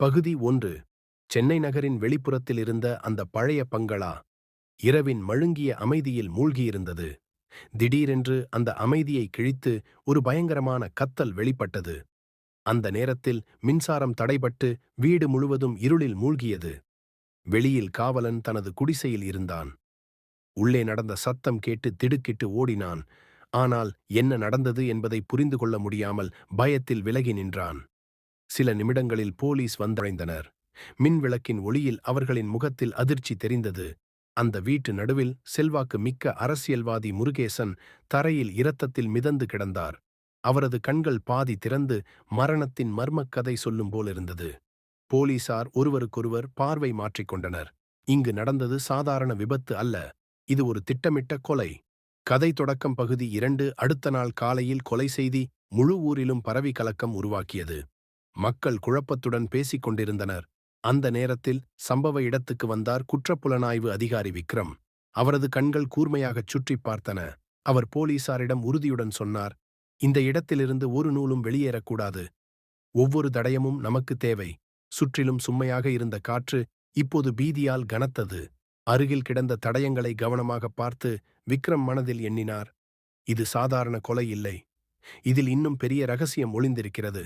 பகுதி ஒன்று சென்னை நகரின் வெளிப்புறத்தில் இருந்த அந்த பழைய பங்களா இரவின் மழுங்கிய அமைதியில் மூழ்கியிருந்தது. திடீரென்று அந்த அமைதியை கிழித்து ஒரு பயங்கரமான கத்தல் வெளிப்பட்டது. அந்த நேரத்தில் மின்சாரம் தடைபட்டு வீடு முழுவதும் இருளில் மூழ்கியது. வெளியில் காவலன் தனது குடிசையில் இருந்தான். உள்ளே நடந்த சத்தம் கேட்டு திடுக்கிட்டு ஓடினான். ஆனால் என்ன நடந்தது என்பதை புரிந்து கொள்ள முடியாமல் பயத்தில் விலகி நின்றான். சில நிமிடங்களில் போலீஸ் வந்தடைந்தனர். மின்விளக்கின் ஒளியில் அவர்களின் முகத்தில் அதிர்ச்சி தெரிந்தது. அந்த வீட்டு நடுவில் செல்வாக்கு மிக்க அரசியல்வாதி முருகேசன் தரையில் இரத்தத்தில் மிதந்து கிடந்தார். அவரது கண்கள் பாதி திறந்து மரணத்தின் மர்மக் கதை சொல்லும் போலிருந்தது. போலீசார் ஒருவருக்கொருவர் பார்வை மாற்றிக்கொண்டனர் இங்கு நடந்தது சாதாரண விபத்து அல்ல. இது ஒரு திட்டமிட்ட கொலை. கதை தொடக்கம் பகுதி இரண்டு அடுத்த நாள் காலையில் கொலை செய்தி முழு ஊரிலும் பரவி கலக்கம் உருவாக்கியது. மக்கள் குழப்பத்துடன் பேசிக் கொண்டிருந்தனர். அந்த நேரத்தில் சம்பவ இடத்துக்கு வந்தார் குற்றப்புலனாய்வு அதிகாரி விக்ரம். அவரது கண்கள் கூர்மையாகச் சுற்றிப் பார்த்தன. அவர் போலீசாரிடம் உறுதியுடன் சொன்னார் இந்த இடத்திலிருந்து ஒரு நூலும் வெளியேறக்கூடாது. ஒவ்வொரு தடயமும் நமக்கு தேவை. சுற்றிலும் சும்மையாக இருந்த காற்று இப்போது பீதியால் கனத்தது. அருகில் கிடந்த தடயங்களை கவனமாக பார்த்து விக்ரம் மனதில் எண்ணினார் இது சாதாரண கொலை இல்லை. இதில் இன்னும் பெரிய ரகசியம் ஒளிந்திருக்கிறது.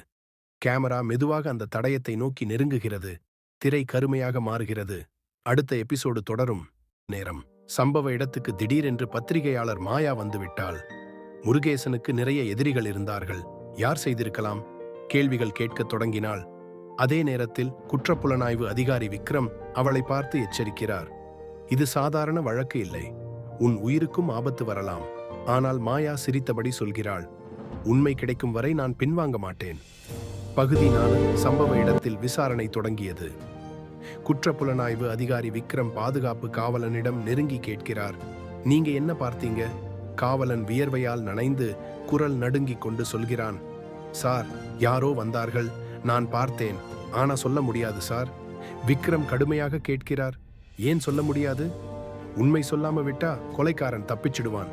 கேமரா மெதுவாக அந்த தடயத்தை நோக்கி நெருங்குகிறது. திரை கருமையாக மாறுகிறது. அடுத்த எபிசோடு தொடரும் நேரம். சம்பவ இடத்துக்கு திடீரென்று பத்திரிகையாளர் மாயா வந்துவிட்டாள். முருகேசனுக்கு நிறைய எதிரிகள் இருந்தார்கள். யார் செய்திருக்கலாம்? கேள்விகள் கேட்கத் தொடங்கினாள். அதே நேரத்தில் குற்றப்புலனாய்வு அதிகாரி விக்ரம் அவளை பார்த்து எச்சரிக்கிறார். இது சாதாரண வழக்கு இல்லை. உன் உயிருக்கும் ஆபத்து வரலாம். ஆனால் மாயா சிரித்தபடி சொல்கிறாள். உண்மை கிடைக்கும் வரை நான் பின்வாங்க மாட்டேன். பகுதி நாலு சம்பவ இடத்தில் விசாரணை தொடங்கியது. குற்றப்புலனாய்வு அதிகாரி விக்ரம் பாதுகாப்பு காவலனிடம் நெருங்கி கேட்கிறார். நீங்க என்ன பார்த்தீங்க? காவலன் வியர்வையால் நனைந்து குரல் நடுங்கிக் கொண்டு சொல்கிறான். சார் யாரோ வந்தார்கள். நான் பார்த்தேன். ஆனா சொல்ல முடியாது சார். விக்ரம் கடுமையாக கேட்கிறார். ஏன் சொல்ல முடியாது? உண்மை சொல்லாம விட்டா கொலைக்காரன் தப்பிச்சிடுவான்.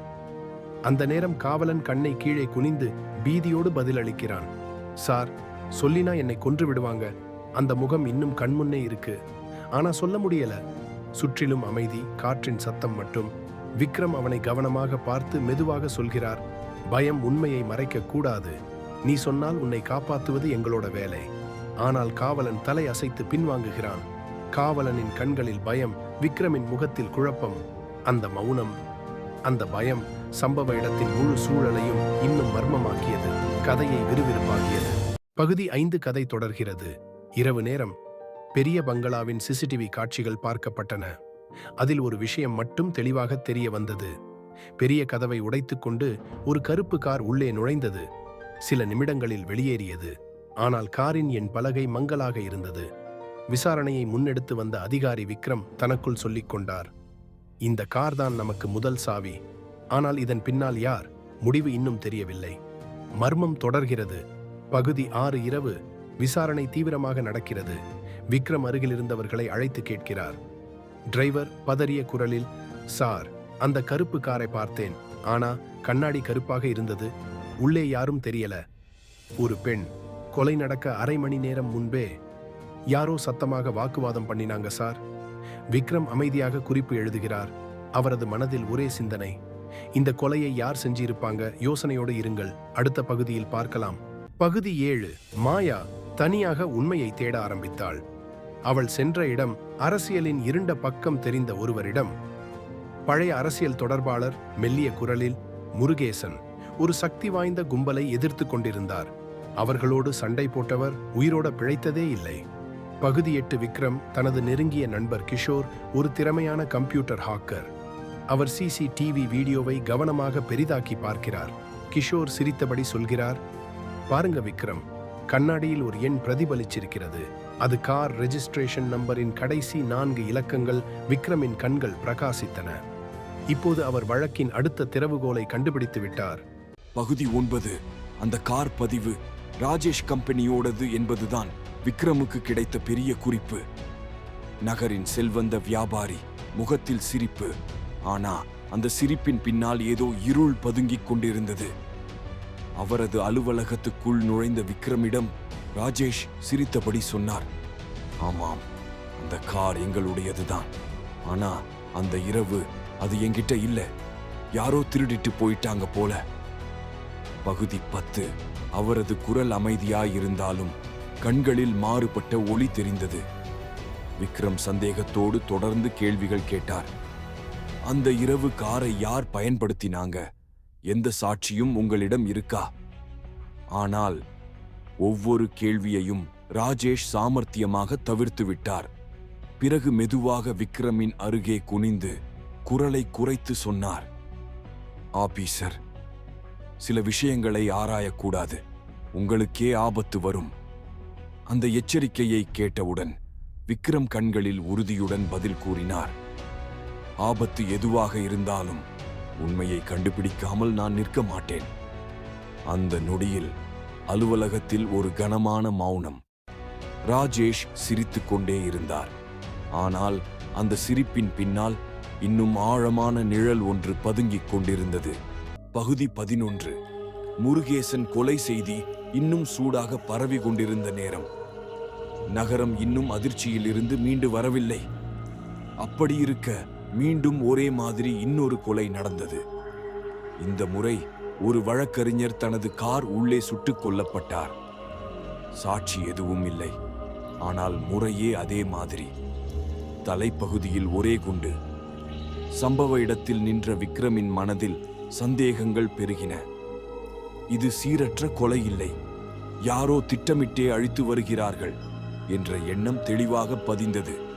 அந்த நேரம் காவலன் கண்ணை கீழே குனிந்து பீதியோடு பதிலளிக்கிறான். சார் சொல்லினா என்னை கொன்று விடுவாங்க. அந்த முகம் இன்னும் கண்முன்னே இருக்கு. ஆனா சொல்ல முடியல. சுற்றிலும் அமைதி காற்றின் சத்தம் மட்டும். விக்ரம் அவனை கவனமாக பார்த்து மெதுவாக சொல்கிறார். பயம் உண்மையை மறைக்க கூடாது. நீ சொன்னால் உன்னை காப்பாத்துவது எங்களோட வேலை. ஆனால் காவலன் தலை அசைத்து பின்வாங்குகிறான். காவலனின் கண்களில் பயம் விக்ரமின் முகத்தில் குழப்பம். அந்த மௌனம் அந்த பயம் சம்பவ இடத்தின் முழு சூழலையும் இன்னும் மர்மமாக்கியது. கதையை விறுவிறுப்பாக்கியது. பகுதி ஐந்து கதை தொடர்கிறது. இரவு நேரம். பெரிய பங்களாவின் சிசிடிவி காட்சிகள் பார்க்கப்பட்டன. அதில் ஒரு விஷயம் மட்டும் தெளிவாக தெரிய வந்தது. பெரிய கதவை உடைத்துக்கொண்டு ஒரு கருப்பு கார் உள்ளே நுழைந்தது. சில நிமிடங்களில் வெளியேறியது. ஆனால் காரின் என் பலகை மங்கலாக இருந்தது. விசாரணையை முன்னெடுத்து வந்த அதிகாரி விக்ரம் தனக்குள் சொல்லிக் கொண்டார். இந்த கார் தான் நமக்கு முதல் சாவி. ஆனால் இதன் பின்னால் யார்? முடிவு இன்னும் தெரியவில்லை. மர்மம் தொடர்கிறது. பகுதி ஆறு இரவு விசாரணை தீவிரமாக நடக்கிறது. விக்ரம் அருகில் இருந்தவர்களை அழைத்து கேட்கிறார். டிரைவர் பதறிய குரலில் சார் அந்த கருப்பு காரை பார்த்தேன். ஆனா கண்ணாடி கருப்பாக இருந்தது. உள்ளே யாரும் தெரியல. ஒரு பெண். கொலை நடக்க அரை மணி நேரம் முன்பே யாரோ சத்தமாக வாக்குவாதம் பண்ணினாங்க சார். விக்ரம் அமைதியாக குறிப்பு எழுதுகிறார். அவரது மனதில் ஒரே சிந்தனை. இந்த கொலையை யார் செஞ்சிருப்பாங்க? யோசனையோடு இருங்கள். அடுத்த பகுதியில் பார்க்கலாம். பகுதி ஏழு மாயா தனியாக உண்மையை தேட ஆரம்பித்தாள். அவள் சென்ற இடம் அரசியலின் இருண்ட பக்கம் தெரிந்த ஒருவரிடம். பழைய அரசியல் தொடர்பாளர் மெல்லிய குரலில் முருகேசன் ஒரு சக்தி வாய்ந்த கும்பலை எதிர்த்து கொண்டிருந்தார். அவர்களோடு சண்டை போட்டவர் உயிரோட பிழைத்ததே இல்லை. பகுதி எட்டு விக்ரம் தனது நெருங்கிய நண்பர் கிஷோர் ஒரு திறமையான கம்ப்யூட்டர் ஹாக்கர். அவர் சிசிடிவி வீடியோவை கவனமாக பெரிதாக்கி பார்க்கிறார். கிஷோர் சிரித்தபடி சொல்கிறார் பாருங்க விக்ரம். கண்ணாடியில் ஒரு எண் பிரதிபலிச்சிருக்கிறது. அது கார் ரெஜிஸ்ட்ரேஷன் நம்பரின் கடைசி நான்கு இலக்கங்கள் விக்ரமின் கண்கள் பிரகாசித்தன. இப்போது அவர் வழக்கின் அடுத்த திறவுகோலை கண்டுபிடித்து விட்டார். பகுதி ஒன்பது. அந்த கார் பதிவு ராஜேஷ் கம்பெனியோடது என்பதுதான் விக்ரமுக்கு கிடைத்த பெரிய குறிப்பு. நகரின் செல்வந்த வியாபாரி முகத்தில் சிரிப்பு. ஆனா அந்த சிரிப்பின் பின்னால் ஏதோ இருள் பதுங்கிக் கொண்டிருந்தது. அவரது அலுவலகத்துக்குள் நுழைந்த விக்ரமிடம் ராஜேஷ் சிரித்தபடி சொன்னார் ஆமாம் அந்த கார் எங்களுடையதுதான். ஆனா அந்த இரவு அது என்கிட்ட இல்ல. யாரோ திருடிட்டு போயிட்டாங்க போல. பகுதி பத்து. அவரது குரல் அமைதியாயிருந்தாலும் கண்களில் மாறுபட்ட ஒளி தெரிந்தது. விக்ரம் சந்தேகத்தோடு தொடர்ந்து கேள்விகள் கேட்டார் அந்த இரவு காரை யார் பயன்படுத்தினாங்க? எந்த சாட்சியும் உங்களிடம் இருக்கா? ஆனால் ஒவ்வொரு கேள்வியையும் ராஜேஷ் சாமர்த்தியமாக தவிர்த்து விட்டார். பிறகு மெதுவாக விக்ரமின் அருகே குனிந்து குரலை குறைத்து சொன்னார். ஆபீசர் சில விஷயங்களை ஆராயக்கூடாது. உங்களுக்கே ஆபத்து வரும். அந்த எச்சரிக்கையை கேட்டவுடன் விக்ரம் கண்களில் உறுதியுடன் பதில் கூறினார். ஆபத்து எதுவாக இருந்தாலும் உண்மையை கண்டுபிடிக்காமல் நான் நிற்க மாட்டேன். அந்த நொடியில் அலுவலகத்தில் ஒரு கனமான மௌனம். ராஜேஷ் சிரித்துக்கொண்டே இருந்தார். ஆனால் அந்த சிரிப்பின் பின்னால் இன்னும் ஆழமான நிழல் ஒன்று பதுங்கிக் கொண்டிருந்தது. பகுதி பதினொன்று. முருகேசன் கொலை செய்தி இன்னும் சூடாக பரவி கொண்டிருந்த நேரம். நகரம் இன்னும் அதிர்ச்சியில் இருந்து மீண்டு வரவில்லை. அப்படி இருக்க மீண்டும் ஒரே மாதிரி இன்னொரு கொலை நடந்தது. இந்த முறை ஒரு வழக்கறிஞர் தனது கார் உள்ளே சுட்டுக் கொல்லப்பட்டார். சாட்சி எதுவும் இல்லை. ஆனால் முறையே அதே மாதிரி. தலைப்பகுதியில் ஒரே குண்டு. சம்பவ இடத்தில் நின்ற விக்ரமின் மனதில் சந்தேகங்கள் பெருகின. இது சீரற்ற கொலை இல்லை. யாரோ திட்டமிட்டே அழித்து வருகிறார்கள் என்ற எண்ணம் தெளிவாக பதிந்தது.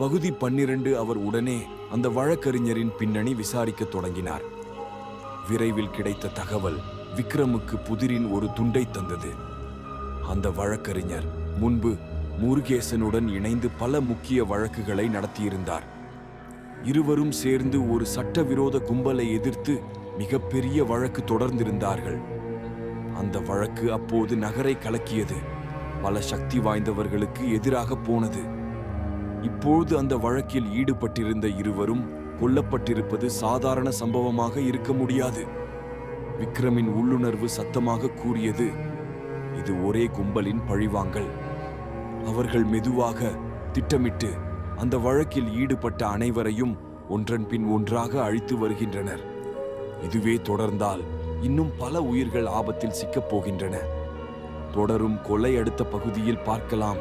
பகுதி பன்னிரண்டு அவர் உடனே அந்த வழக்கறிஞரின் பின்னணி விசாரிக்க தொடங்கினார். விரைவில் கிடைத்த தகவல் விக்ரமுக்கு புதிரின் ஒரு துண்டை தந்தது. அந்த வழக்கறிஞர் முன்பு முருகேசனுடன் இணைந்து பல முக்கிய வழக்குகளை நடத்தியிருந்தார். இருவரும் சேர்ந்து ஒரு சட்டவிரோத கும்பலை எதிர்த்து மிகப்பெரிய வழக்கு தொடர்ந்திருந்தார்கள். அந்த வழக்கு அப்போது நகரை கலக்கியது. பல சக்தி வாய்ந்தவர்களுக்கு எதிராக போனது. இப்போது அந்த வழக்கில் ஈடுபட்டிருந்த இருவரும் கொல்லப்பட்டிருப்பது சாதாரண சம்பவமாக இருக்க முடியாது. விக்ரமின் உள்ளுணர்வு சத்தமாக கூறியது இது ஒரே கும்பலின் பழிவாங்கல். அவர்கள் மெதுவாக திட்டமிட்டு அந்த வழக்கில் ஈடுபட்ட அனைவரையும் ஒன்றன் பின் ஒன்றாக அழித்து வருகின்றனர். இதுவே தொடர்ந்தால் இன்னும் பல உயிர்கள் ஆபத்தில் சிக்கப் போகின்றன தொடரும் கொலை அடுத்த பகுதியில் பார்க்கலாம்.